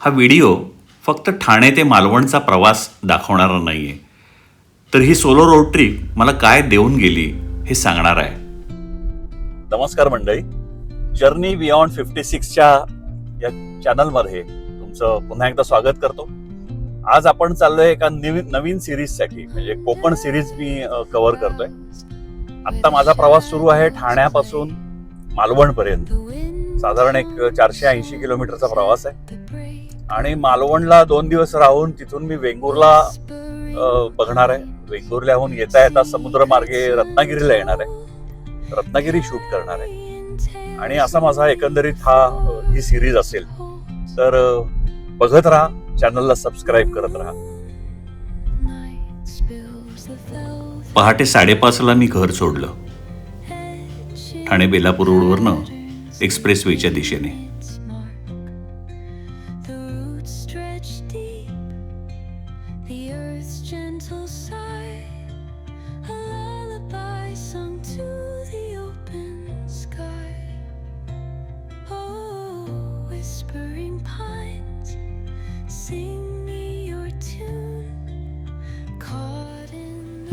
हा व्हिडिओ फक्त ठाणे ते मालवणचा प्रवास दाखवणारा नाही आहे तर ही सोलो रोड ट्रिप मला काय देऊन गेली हे सांगणार आहे. नमस्कार मंडळी. जर्नी बियॉन्ड फिफ्टी सिक्सच्या या चॅनलमध्ये तुमचं पुन्हा एकदा स्वागत करतो. आज आपण चाललोय एका नवीन नवीन सिरीजसाठी म्हणजे कोकण सिरीज मी कव्हर करतोय. आत्ता माझा प्रवास सुरू आहे ठाण्यापासून मालवणपर्यंत. साधारण एक चारशे ऐंशी किलोमीटरचा प्रवास आहे. आणि मालवणला दोन दिवस राहून तिथून मी वेंगुर्ला बघणार आहे. वेंगुर्ल्याहून येता येता समुद्र मार्गे रत्नागिरीला येणार आहे. रत्नागिरी शूट करणार आहे. आणि असा माझा एकंदरीत हा ही सिरीज असेल. तर बघत राहा. चॅनलला सबस्क्राईब करत राहा. पहाटे साडेपाचला मी घर सोडलं. ठाणे बेलापूर रोडवरनं एक्सप्रेस वेच्या दिशेने.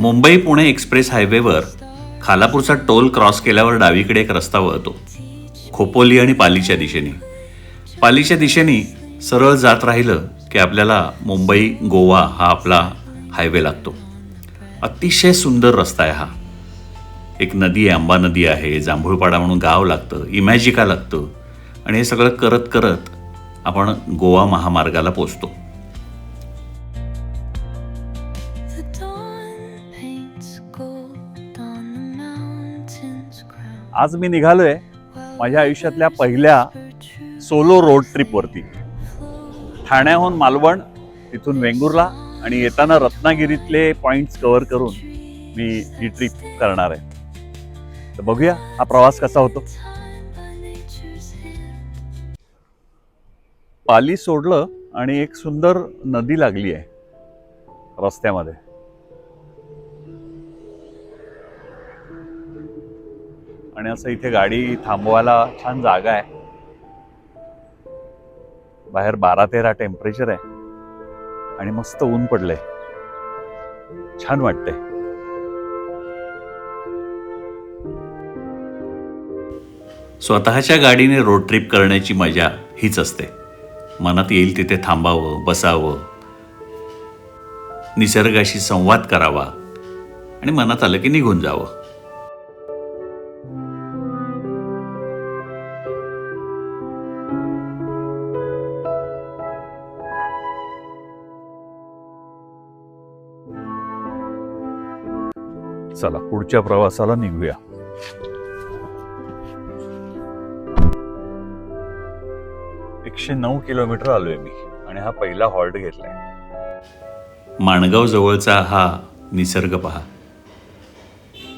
मुंबई पुणे एक्सप्रेस हायवेवर खालापूरचा टोल क्रॉस केल्यावर डावीकडे एक रस्ता वळतो. खोपोली आणि पालीच्या दिशेने. पालीच्या दिशेने सरळ जात राहिलं की आपल्याला मुंबई गोवा हा आपला हायवे लागतो. अतिशय सुंदर रस्ता आहे हा. एक नदी आहे आंबा नदी आहे जांभूळपाडा म्हणून गाव लागतं इमॅजिका लागतं. आणि हे सगळं करत करत आपण गोवा महामार्गाला पोचतो. आज मी निघालोय माझ्या आयुष्यातल्या पहिल्या सोलो रोड ट्रिपवरती ठाण्याहून मालवण तिथून वेंगुर्ला आणि येताना रत्नागिरीतले पॉईंट्स कव्हर करून मी ही ट्रिप करणार आहे. तर बघूया हा प्रवास कसा होतो. पाली सोडलं आणि एक सुंदर नदी लागली आहे रस्त्यामध्ये. आणि असं इथे गाडी थांबवायला छान जागा आहे. बाहेर बारा तेरा टेम्परेचर आहे. आणि मस्त ऊन पडलंय. छान वाटतंय. स्वतःच्या गाडीने रोड ट्रिप करण्याची मजा हीच असते. मनात येईल तिथे थांबावं बसावं. निसर्गाशी संवाद करावा. आणि मनात आलं की निघून जावं. चला पुढच्या प्रवासाला निघूया. एकशे नऊ किलोमीटर आलोय मी आणि हा पहिला हॉल्ट घेतलाय. माणगाव जवळचा हा निसर्ग पहा.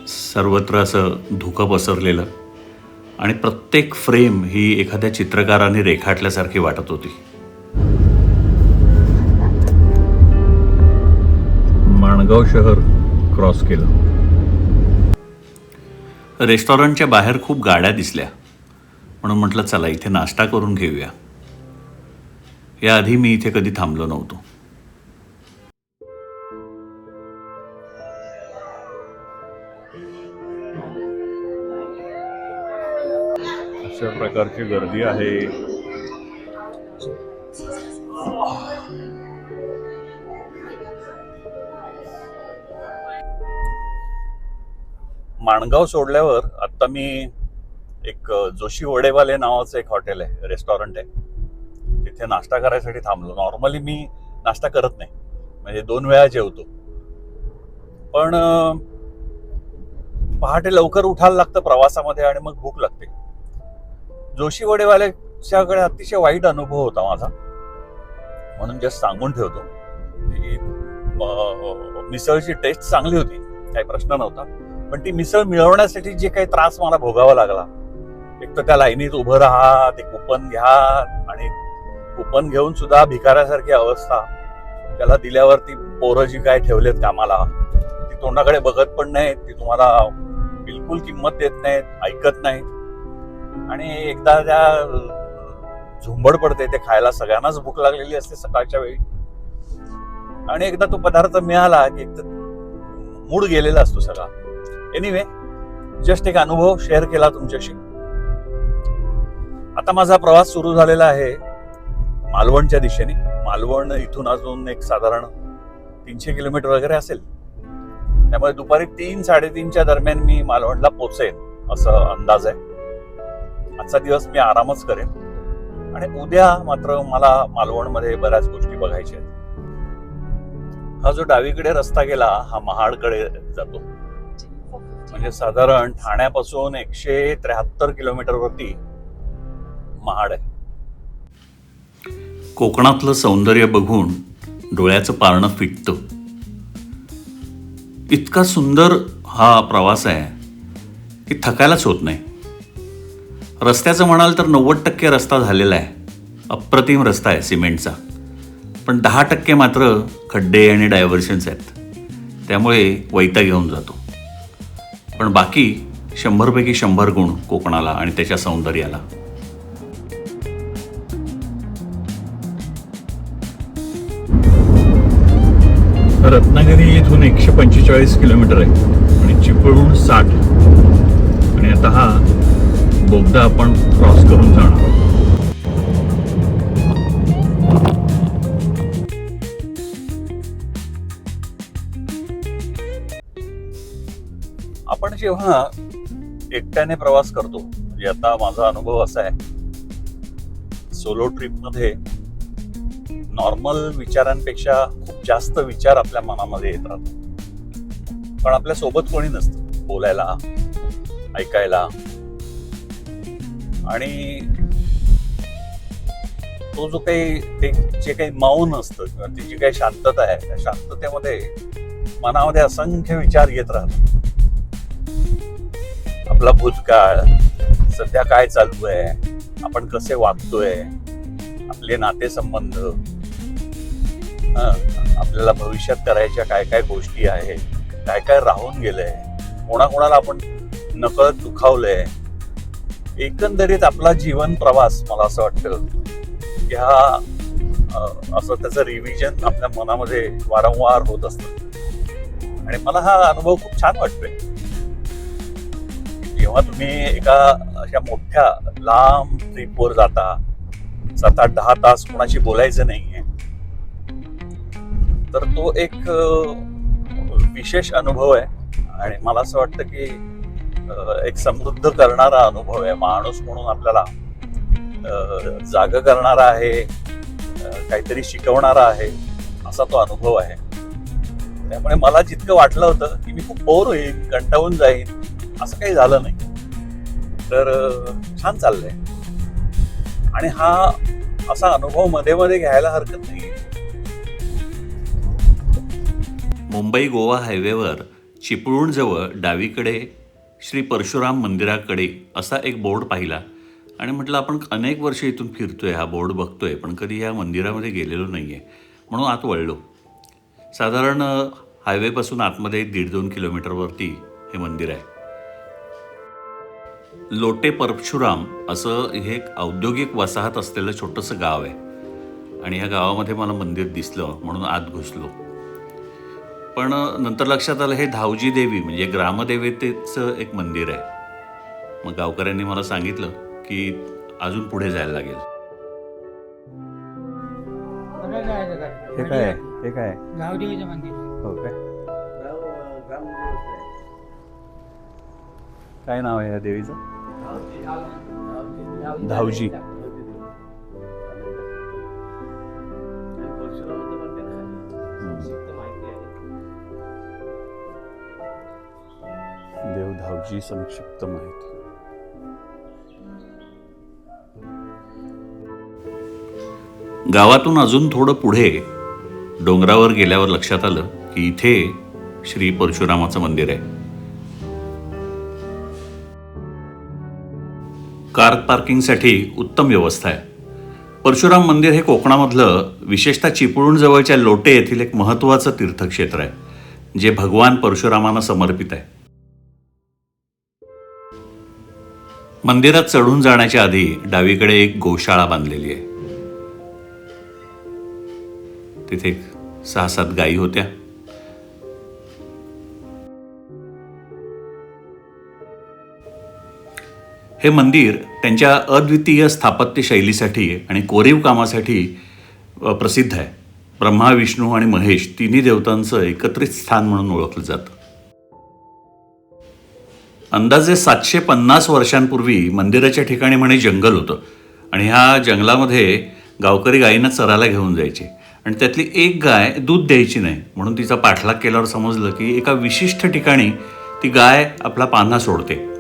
सर्वत्र असं धुकं पसरलेलं आणि प्रत्येक फ्रेम ही एखाद्या चित्रकाराने रेखाटल्यासारखी वाटत होती. माणगाव शहर क्रॉस केलं. रेस्टॉरंटच्या बाहेर खूप गाड्या दिसल्या. म्हणून म्हटलं चला इथे नाश्ता करून घेऊया. याआधी मी इथे कधी थांबलो नव्हतो. अशा प्रकारची गर्दी आहे. माणगाव सोडल्यावर आत्ता मी एक जोशी वडेवाले नावाचं एक हॉटेल आहे रेस्टॉरंट आहे. तिथे नाश्ता करायसाठी थांबलो. नॉर्मली मी नाश्ता करत नाही. म्हणजे दोन वेळा जेवतो. पण पहाटे लवकर उठायला लागतं प्रवासामध्ये आणि मग भूक लागते. जोशी वडेवाल्याच्याकडे अतिशय वाईट अनुभव होता माझा. म्हणून जस्ट सांगून ठेवतो. की मिसळची टेस्ट चांगली होती. काही प्रश्न नव्हता. पण ती मिसळ मिळवण्यासाठी जे काही त्रास मला भोगावा लागला एक तर त्या लाईनीत उभं राहा ते कुपन घ्या आणि कुपन घेऊन सुद्धा भिकाऱ्यासारखी अवस्था त्याला दिल्यावर ती पोरं जी काय ठेवलेत कामाला ती तोंडाकडे बघत पण नाहीत ती तुम्हाला बिलकुल किंमत देत नाहीत ऐकत नाहीत. आणि एकदा त्या झुंबड पडते ते खायला सगळ्यांनाच भूक लागलेली असते सकाळच्या वेळी. आणि एकदा तो पदार्थ मिळाला की एक मूड गेलेला असतो सगळा. एनिवे जस्ट एक अनुभव शेअर केला तुमच्याशी. आता माझा प्रवास सुरू झालेला आहे मालवणच्या दिशेने. मालवण इथून अजून एक साधारण तीनशे किलोमीटर वगैरे असेल. त्यामुळे दुपारी तीन साडेतीनच्या दरम्यान मी मालवणला पोचेन असं अंदाज आहे. आजचा दिवस मी आरामच करेन. आणि उद्या मात्र मला मालवणमध्ये बऱ्याच गोष्टी बघायच्या आहेत. हा जो डावीकडे रस्ता गेला हा महाडकडे जातो. म्हणजे साधारण ठाण्यापासून एकशे त्र्याहत्तर किलोमीटरवरती महाड आहे. कोकणातलं सौंदर्य बघून डोळ्याचं पारणं फिटतं. इतका सुंदर हा प्रवास आहे की थकायलाच होत नाही. रस्त्याचं म्हणाल तर नव्वद टक्के रस्ता झालेला आहे. अप्रतिम रस्ता आहे सिमेंटचा. पण दहा टक्के मात्र खड्डे आणि डायव्हर्शन्स आहेत. त्यामुळे वैता घेऊन जातो. पण बाकी शंभरपैकी शंभर गुण कोकणाला आणि त्याच्या सौंदर्याला रत्नागिरी इथून एकशे पंचेचाळीस किलोमीटर आहे आणि चिपळूण साठ आणि आता हा बोगदा आपण क्रॉस करून जाणार आहोत. जेव्हा एकट्याने प्रवास करतो म्हणजे आता माझा अनुभव असा आहे सोलो ट्रिपमध्ये नॉर्मल विचारांपेक्षा खूप जास्त विचार आपल्या मनामध्ये येत पण आपल्यासोबत कोणी नसतं बोलायला ऐकायला. आणि तो जो काही ते जे काही मौन असतं किंवा ती जी काही शांतता आहे त्या शांततेमध्ये मनामध्ये असंख्य विचार येत राहतात. आपला भूतकाळ सध्या काय चालू आहे आपण कसे वागतोय? आपले नातेसंबंध हं, आपल्याला भविष्यात करायच्या काय काय गोष्टी आहेत काय काय राहून गेलंय कोणाकोणाला आपण नकळत दुखावलंय एकंदरीत आपला जीवन प्रवास मला असं वाटतं की हा असं त्याचं रिव्हिजन आपल्या मनामध्ये वारंवार होत असतं. आणि मला हा अनुभव खूप छान वाटतोय. जेव्हा तुम्ही एका अशा मोठ्या लांब ट्रिपवर जाता सात आठ दहा तास कोणाशी बोलायचं नाहीये तर तो एक विशेष अनुभव आहे. आणि मला असं वाटतं की एक समृद्ध करणारा अनुभव आहे. माणूस म्हणून आपल्याला जाग करणारा आहे काहीतरी शिकवणारा आहे असा तो अनुभव आहे. त्यामुळे मला जितकं वाटलं होतं की मी खूप बोर होईल कंटाळून जाईन असं काही झालं नाही. तर छान चाललंय. आणि हा असा अनुभवमध्ये मध्ये घ्यायला हरकत नाही. मुंबई गोवा हायवेवर चिपळूणजवळ डावीकडे श्री परशुराम मंदिराकडे असा एक बोर्ड पाहिला. आणि म्हटलं आपण अनेक वर्ष इथून फिरतोय हा बोर्ड बघतोय पण कधी या मंदिरामध्ये गेलेलो नाही आहे म्हणून आत वळलो. साधारण हायवेपासून आतमध्ये दीड दोन किलोमीटरवरती हे मंदिर आहे. लोटे परशुराम असं हे एक औद्योगिक वसाहत असलेलं छोटंसं गाव आहे. आणि ह्या गावामध्ये मला मंदिर दिसलं म्हणून आत घुसलो. पण नंतर लक्षात आलं हे धावजी देवी म्हणजे ग्रामदेवतेचं एक मंदिर आहे. मग गावकऱ्यांनी मला सांगितलं की अजून पुढे जायला लागेल. हे काय हे काय गावदेवीचं मंदिर. हो काय? काय नाव आहे या देवीचं? धावजी. देव धावजी संक्षिप्त माहिती. गावातून अजून थोडं पुढे डोंगरावर गेल्यावर लक्षात आलं की इथे श्री परशुरामाचं मंदिर आहे. कार पार्किंगसाठी उत्तम व्यवस्था आहे. परशुराम मंदिर हे कोकणामधलं विशेषतः चिपळूण जवळच्या लोटे येथील एक महत्त्वाचं तीर्थक्षेत्र आहे जे भगवान परशुरामांना समर्पित आहे. मंदिरात चढून जाण्याच्या आधी डावीकडे एक गोशाळा बांधलेली आहे. तिथे एक सहा सात गायी होत्या. हे मंदिर त्यांच्या अद्वितीय स्थापत्य शैलीसाठी आणि कोरीव कामासाठी प्रसिद्ध आहे. ब्रह्मा विष्णू आणि महेश तिन्ही देवतांचं एकत्रित स्थान म्हणून ओळखलं जातं. अंदाजे सातशे पन्नास वर्षांपूर्वी मंदिराच्या ठिकाणी म्हणे जंगल होतं आणि ह्या जंगलामध्ये गावकरी गायींना चरायला घेऊन जायचे आणि त्यातली एक गाय दूध द्यायची नाही म्हणून तिचा पाठलाग केल्यावर समजलं की एका विशिष्ट ठिकाणी ती गाय आपला पान्हा सोडते.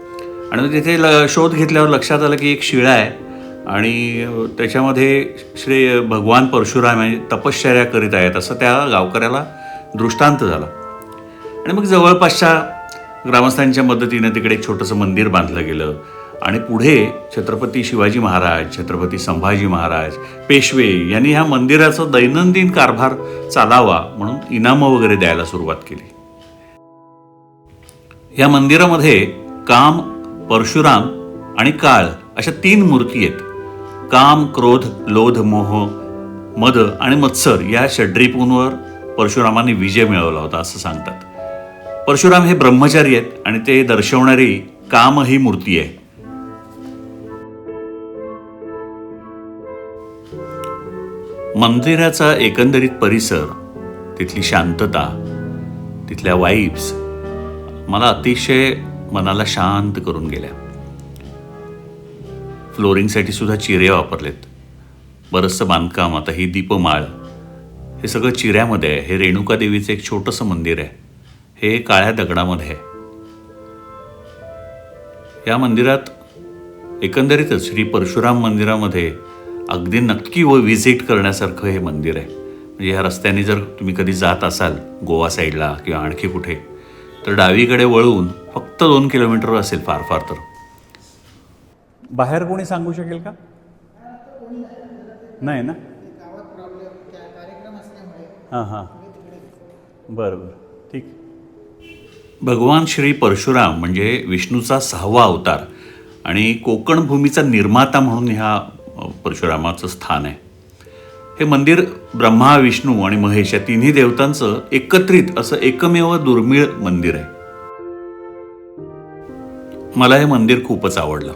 आणि मग तिथे ल शोध घेतल्यावर लक्षात आलं की एक शिळा आहे. आणि त्याच्यामध्ये श्री भगवान परशुराम हे तपश्चर्या करीत आहेत असं त्या गावकऱ्याला दृष्टांत झाला. आणि मग जवळपासच्या ग्रामस्थांच्या मदतीने तिकडे एक छोटंसं मंदिर बांधलं गेलं. आणि पुढे छत्रपती शिवाजी महाराज छत्रपती संभाजी महाराज पेशवे यांनी ह्या मंदिराचा दैनंदिन कारभार चालावा म्हणून इनामं वगैरे द्यायला सुरुवात केली. या मंदिरामध्ये काम परशुराम आणि काळ अशा तीन मूर्ती आहेत. काम क्रोध लोध मोह मद आणि मत्सर या षड्रिपूंवर परशुरामाने विजय मिळवला होता असं सांगतात. परशुराम हे ब्रह्मचारी आहेत आणि ते दर्शवणारी काम ही मूर्ती आहे. मंदिराचा एकंदरीत परिसर तिथली शांतता तिथल्या वाईब्स मला अतिशय मनाला शांत करून गेल्या. फ्लोरिंगसाठी सुद्धा चिरे वापरलेत. बरंचसं बांधकाम आता ही दीपमाळ. हे सगळं चिऱ्यामध्ये आहे. हे रेणुका देवीचं एक छोटंसं मंदिर आहे. हे काळ्या दगडामध्ये आहे. या मंदिरात एकंदरीतच श्री परशुराम मंदिरामध्ये अगदी नक्की व व्हिजिट करण्यासारखं हे मंदिर आहे. म्हणजे ह्या रस्त्याने जर तुम्ही कधी जात असाल गोवा साईडला किंवा आणखी कुठे तर डावीकडे वळून फक्त दोन किलोमीटर असेल फार फार तर. बाहेर कोणी सांगू शकेल का? नाही ना? हां हां. बरं बरं. ठीक. भगवान श्री परशुराम म्हणजे विष्णूचा सहावा अवतार आणि कोकण भूमीचा निर्माता म्हणून ह्या परशुरामाचं स्थान आहे. हे मंदिर ब्रह्मा विष्णू आणि महेश या तिन्ही देवतांचं एकत्रित असं एकमेव दुर्मिळ मंदिर आहे. मला हे मंदिर खूपच आवडलं.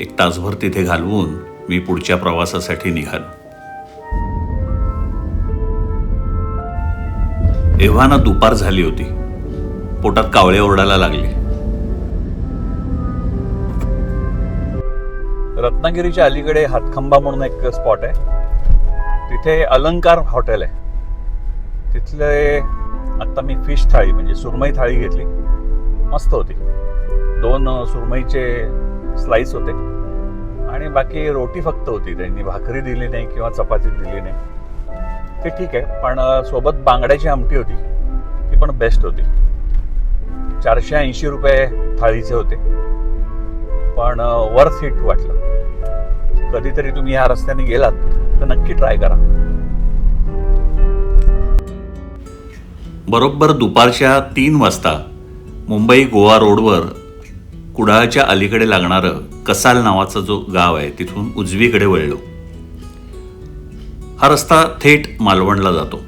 एक तासभर तिथे घालवून मी पुढच्या प्रवासासाठी निघालो. एव्हाना दुपार झाली होती. पोटात कावळे ओरडायला लागले. रत्नागिरीच्या अलीकडे हातखंबा म्हणून एक स्पॉट आहे. तिथे अलंकार हॉटेल आहे. तिथले आत्ता मी फिश थाळी म्हणजे सुरमई थाळी घेतली. मस्त होती. दोन सुरमईचे स्लाइस होते. आणि बाकी रोटी फक्त होती त्यांनी. भाकरी दिली नाही किंवा चपाती दिली नाही. ते ठीक आहे पण सोबत बांगड्याची आमटी होती. ती पण बेस्ट होती. चारशे ऐंशी रुपये थाळीचे होते. पण वर्थ हिट वाटलं. कधीतरी तुम्ही या रस्त्याने गेलात तर नक्की ट्राय करा. बरोबर दुपारच्या तीन वाजता मुंबई गोवा रोडवर कुडाळच्या अलीकडे लागणारं कसाल नावाचा जो गाव आहे तिथून उजवीकडे वळलो. हा रस्ता थेट मालवणला जातो.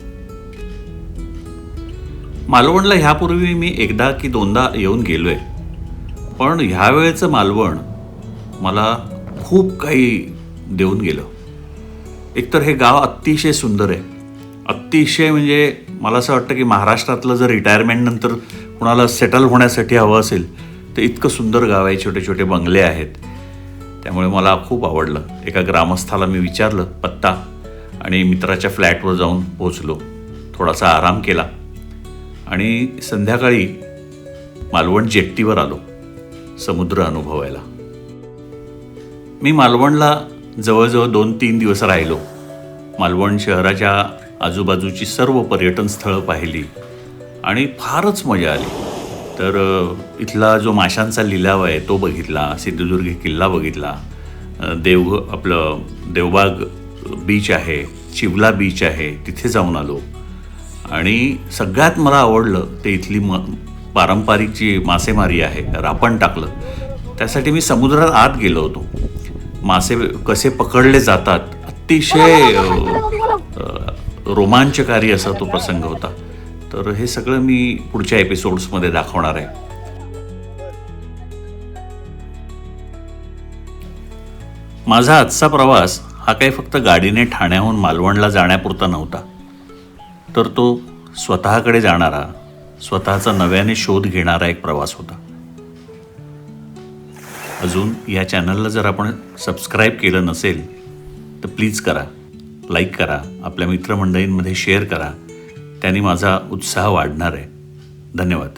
मालवणला ह्यापूर्वी मी एकदा की दोनदा येऊन गेलो आहे पण ह्यावेळेचं मालवण मला खूप काही देऊन गेलं. एकतर हे गाव अतिशय सुंदर आहे. अतिशय म्हणजे मला असं वाटतं की महाराष्ट्रातलं जर रिटायरमेंटनंतर कुणाला सेटल होण्यासाठी हवं असेल ते इतकं सुंदर गाव आहे छोटे छोटे बंगले आहेत. त्यामुळे मला खूप आवडलं. एका ग्रामस्थाला मी विचारलं पत्ता. आणि मित्राच्या फ्लॅटवर जाऊन पोचलो थोडासा आराम केला. आणि संध्याकाळी मालवण जेट्टीवर आलो समुद्र अनुभवायला. मी मालवणला जवळजवळ दोन तीन दिवस राहिलो. मालवण शहराच्या आजूबाजूची सर्व पर्यटन स्थळं पाहिली आणि फारच मजा आली. तर इथला जो माशांचा लिलाव आहे तो बघितला. सिंधुदुर्ग किल्ला बघितला. देव आपलं देवबाग बीच आहे चिवला बीच आहे तिथे जाऊन आलो. आणि सगळ्यात मला आवडलं ते इथली म पारंपरिक जी मासेमारी आहे रापण टाकलं त्यासाठी मी समुद्रात आत गेलो होतो. मासे कसे पकडले जातात अतिशय रोमांचकारी असा तो प्रसंग होता. तर हे सगळं मी पुढच्या एपिसोड्समध्ये दाखवणार आहे. माझा आजचा प्रवास हा काही फक्त गाडीने ठाण्याहून मालवणला जाण्यापुरता नव्हता. तर तो स्वतःकडे जाणारा स्वतःचा नव्याने शोध घेणारा एक प्रवास होता. अजून या चॅनलला जर आपण सबस्क्राईब केलं नसेल तर प्लीज करा लाईक करा आपल्या मित्रमंडळींमध्ये शेअर करा. त्यांनी माझा उत्साह वाढणार आहे. धन्यवाद.